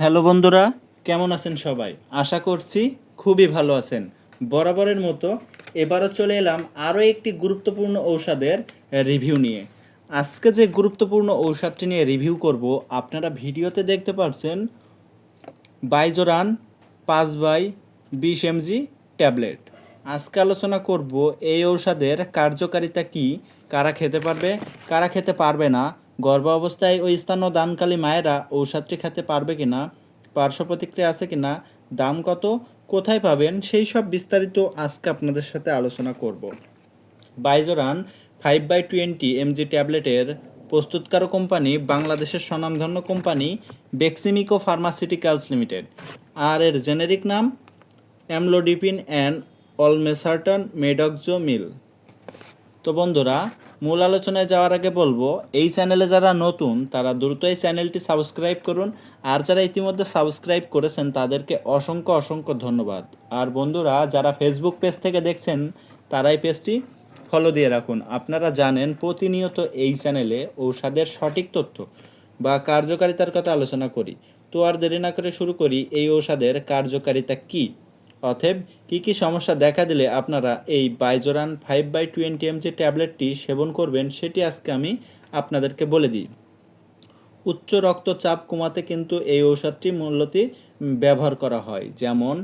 Hello বন্ধুরা, কেমন আছেন সবাই? আশা করছি খুবই ভালো আছেন। বরাবরের মতো এবারও চলে এলাম আরও একটি গুরুত্বপূর্ণ ঔষধের রিভিউ নিয়ে। আজকে যে গুরুত্বপূর্ণ ঔষধটি নিয়ে রিভিউ করব, আপনারা ভিডিওতে দেখতে পাচ্ছেন বাইজোরান পাঁচ বাই বিশ এমজি ট্যাবলেট। আজকে আলোচনা করব এই ঔষধের কার্যকারিতা কি, কারা খেতে পারবে, কারা খেতে পারবে না গর্ভ অবস্থায় ওই স্থানীয় দানকালী মায়েরা ঔষধটি খেতে পারবে কিনা পার্শ্ব প্রতিক্রিয়া আছে কিনা, দাম কত, কোথায় পাবেন, সেই সব বিস্তারিত আজকে আপনাদের সাথে আলোচনা করব। Bizoran five by twenty MG ট্যাবলেটের প্রস্তুতকারক কোম্পানি, বাংলাদেশের স্বনামধন্য কোম্পানি, বেক্সিমিকো ফার্মাসিউটিক্যালস লিমিটেড। আর এর জেনেরিক নাম, অ্যামলোডিপিন অ্যান্ড অলমেসার্টন মেডকজো মিল তো বন্ধুরা মূল আলোচনায় যাওয়ার আগে বলব, এই চ্যানেলে যারা নতুন, তারা দ্রুত এই চ্যানেলটি সাবস্ক্রাইব করুন। আর যারা ইতিমধ্যে সাবস্ক্রাইব করেছেন, তাদেরকে অসংখ্য অসংখ্য ধন্যবাদ। আর বন্ধুরা, যারা ফেসবুক পেজ থেকে দেখছেন, তারাই পেজটি ফলো দিয়ে রাখুন। আপনারা জানেন, প্রতিনিয়ত এই চ্যানেলে ঔষধের সঠিক তথ্য বা কার্যকারিতার কথা আলোচনা করি। তো আর দেরি না করে শুরু করি, এই ঔষধের কার্যকারিতা কী? অতএব কী কী সমস্যা দেখা দিলে আপনারা এই Bizoran five by twenty M যে ট্যাবলেটটি সেবন করবেন সেটি আজকে আমি আপনাদেরকে বলে দিই। উচ্চ রক্তচাপ কমাতে কিন্তু এই ঔষধটি মূলত ব্যবহার করা হয়। যেমন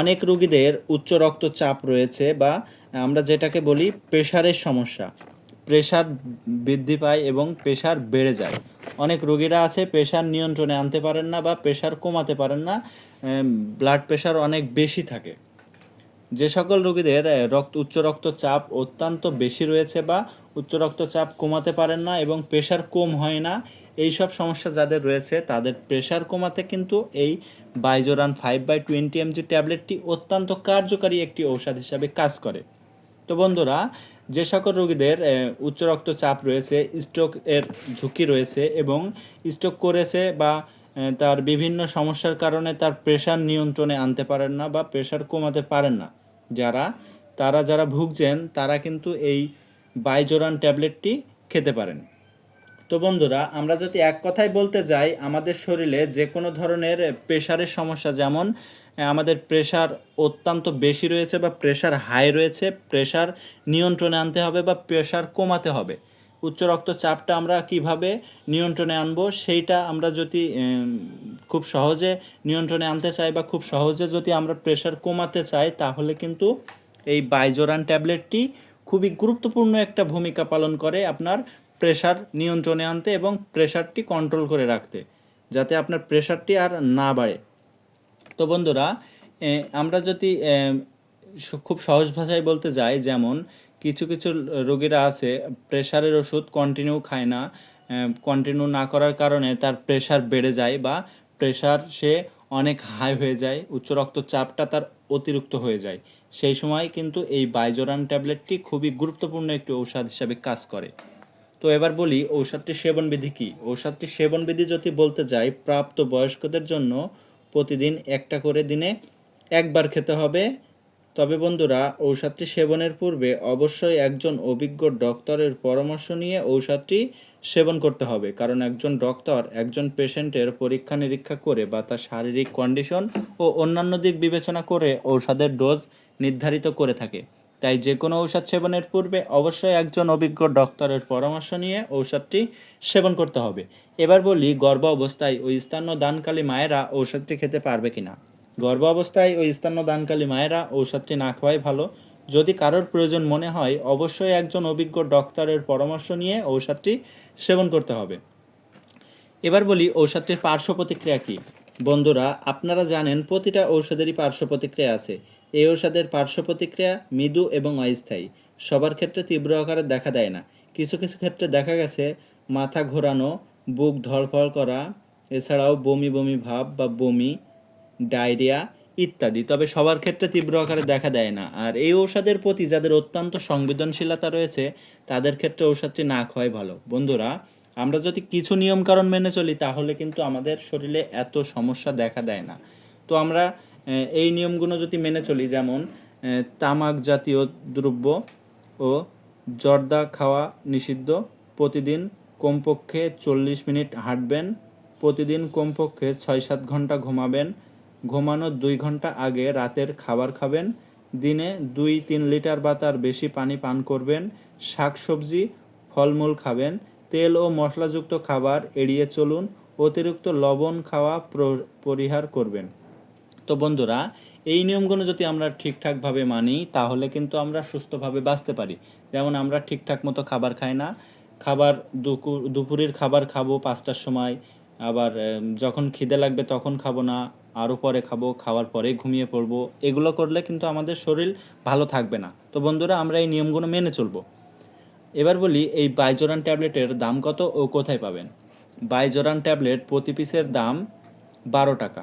অনেক রোগীদের উচ্চ রক্তচাপ রয়েছে বা আমরা যেটাকে বলি প্রেশারের সমস্যা। প্রেশার বৃদ্ধি পায় এবং প্রেশার বেড়ে যায়। অনেক রোগীরা আছে প্রেশার নিয়ন্ত্রণে আনতে পারেন না বা প্রেশার কমাতে পারেন না ব্লাড প্রেশার অনেক বেশি থাকে। যে সকল রোগীদের রক্ত, উচ্চ রক্তচাপ অত্যন্ত বেশি রয়েছে বা উচ্চ রক্তচাপ কমাতে পারেন না এবং প্রেশার কম হয় না, এই সব সমস্যা যাদের রয়েছে, তাদের প্রেশার কমাতে কিন্তু এই Bizoran five by twenty MG ট্যাবলেটটি অত্যন্ত কার্যকারী একটি ঔষধ হিসাবে কাজ করে। তো বন্ধুরা যে সকল রোগীদের উচ্চ রক্তচাপ রয়েছে স্ট্রোক এর ঝুঁকি রয়েছে এবং স্ট্রোক করেছে বা তার বিভিন্ন সমস্যার কারণে তার প্রেশার নিয়ন্ত্রণে আনতে পারেন না বা প্রেশার কমাতে পারেন না। যারা, তারা যারা ভুগছেন, তারা কিন্তু এই বাইজোরান ট্যাবলেটটি খেতে পারেন। তো বন্ধুরা, আমরা যদি এক কথায় বলতে যাই, আমাদের শরীরে যে কোনো ধরনের প্রেশারের সমস্যা যেমন আমাদের প্রেশার অত্যন্ত বেশি রয়েছে বা প্রেশার হাই রয়েছে প্রেশার নিয়ন্ত্রণে আনতে হবে বা প্রেশার কমাতে হবে। উচ্চ রক্তচাপটা আমরা কীভাবে নিয়ন্ত্রণে আনব সেইটা আমরা যদি খুব সহজে নিয়ন্ত্রণে আনতে চাই বা খুব সহজে যদি আমরা প্রেশার কমাতে চাই, তাহলে কিন্তু এই বাইজোরান ট্যাবলেটটি খুবই গুরুত্বপূর্ণ একটা ভূমিকা পালন করে আপনার প্রেশার নিয়ন্ত্রণে আনতে এবং প্রেশারটি কন্ট্রোল করে রাখতে, যাতে আপনার প্রেশারটি আর না বাড়ে। তো বন্ধুরা আমরা যদি খুব সহজ ভাষায় বলতে যাই, যেমন কিছু কিছু রোগীরা আছে প্রেশারের ওষুধ কন্টিনিউ খায় না কন্টিনিউ না করার কারণে তার প্রেশার বেড়ে যায় বা প্রেশার সে অনেক হাই হয়ে যায়, উচ্চ রক্তচাপটা তার অতিরিক্ত হয়ে যায়। সেই সময় কিন্তু এই বাইজোরান ট্যাবলেটটি খুবই গুরুত্বপূর্ণ একটি ঔষধ হিসাবে কাজ করে। তো এবার বলি, ঔষধটির সেবনবিধি কী? ঔষধটির সেবনবিধি যদি বলতে যাই, প্রাপ্ত বয়স্কদের জন্য প্রতিদিন একটা করে দিনে একবার খেতে হবে। তবে বন্ধুরা, ঔষধটি সেবনের পূর্বে অবশ্যই একজন অভিজ্ঞ ডক্টরের পরামর্শ নিয়ে ঔষধটি সেবন করতে হবে। কারণ একজন ডক্টর একজন পেশেন্টের পরীক্ষা নিরীক্ষা করে বা তার শারীরিক কন্ডিশন ও অন্যান্য দিক বিবেচনা করে ঔষধের ডোজ নির্ধারিত করে থাকে। তাই যে কোনো ঔষধ সেবনের পূর্বে অবশ্যই একজন অভিজ্ঞ ডক্টরের পরামর্শ নিয়ে ঔষধটি সেবন করতে হবে। এবার বলি, গর্ভ অবস্থায় ওই স্থানীয় দানকালী মায়েরা ঔষধটি খেতে পারবে কি না গর্ভ অবস্থায় ওই স্থানীয় দানকালী মায়েরা ঔষধটি না খাওয়াই ভালো। যদি কারোর প্রয়োজন মনে হয়, অবশ্যই একজন অভিজ্ঞ ডক্টরের পরামর্শ নিয়ে ঔষধটি সেবন করতে হবে। এবার বলি, ঔষধটির পার্শ্ব প্রতিক্রিয়া কী? বন্ধুরা, আপনারা জানেন প্রতিটা ঔষধেরই পার্শ্ব প্রতিক্রিয়া আছে। এই ঔষধের পার্শ্ব প্রতিক্রিয়া মৃদু এবং অস্থায়ী। সবার ক্ষেত্রে তীব্র আকারে দেখা দেয় না। কিছু কিছু ক্ষেত্রে দেখা গেছে, মাথা ঘোরানো, বুক ধড়ফড় করা, এছাড়াও বমি বমি ভাব বা বমি, ডায়রিয়া ইত্যাদি। তবে সবার ক্ষেত্রে তীব্র আকারে দেখা দেয় না। আর এই ঔষধের প্রতি যাদের অত্যন্ত সংবেদনশীলতা রয়েছে, তাদের ক্ষেত্রে ঔষধটি না খাওয়াই ভালো। বন্ধুরা, আমরা যদি কিছু নিয়মকানুন মেনে চলি, তাহলে কিন্তু আমাদের শরীরে এত সমস্যা দেখা দেয় না। তো আমরা এই নিয়মগুলো যদি মেনে চলি, যেমন তামাক জাতীয় দ্রব্য ও জর্দা খাওয়া নিষিদ্ধ, প্রতিদিন কমপক্ষে চল্লিশ মিনিট হাঁটবেন, প্রতিদিন কমপক্ষে ছয় সাত ঘণ্টা ঘুমাবেন, ঘুমানোর দুই ঘণ্টা আগে রাতের খাবার খাবেন, দিনে দুই তিন লিটার বা তার বেশি পানি পান করবেন, শাকসবজি, ফলমূল খাবেন, তেল ও মশলাযুক্ত খাবার এড়িয়ে চলুন, অতিরিক্ত লবণ খাওয়া পরিহার করবেন। তো বন্ধুরা, এই নিয়মগুলো যদি আমরা ঠিকঠাকভাবে মানি, তাহলে কিন্তু আমরা সুস্থভাবে বাঁচতে পারি। যেমন আমরা ঠিকঠাক মতো খাবার খাই না। খাবার দুপুর দুপুরের খাবার খাব পাঁচটার সময়, আবার যখন খিদে লাগবে তখন খাব না, আরও পরে খাব, খাওয়ার পরে ঘুমিয়ে পড়ব, এগুলো করলে কিন্তু আমাদের শরীর ভালো থাকবে না। তো বন্ধুরা, আমরা এই নিয়মগুলো মেনে চলবো। এবার বলি, এই বাইজোরান ট্যাবলেটের দাম কত ও কোথায় পাবেন? বাইজোরান ট্যাবলেট প্রতি পিসের দাম বারো টাকা।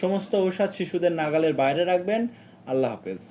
সমস্ত ঔষধ শিশুদের নাগালের বাইরে রাখবেন। আল্লাহ হাফেজ।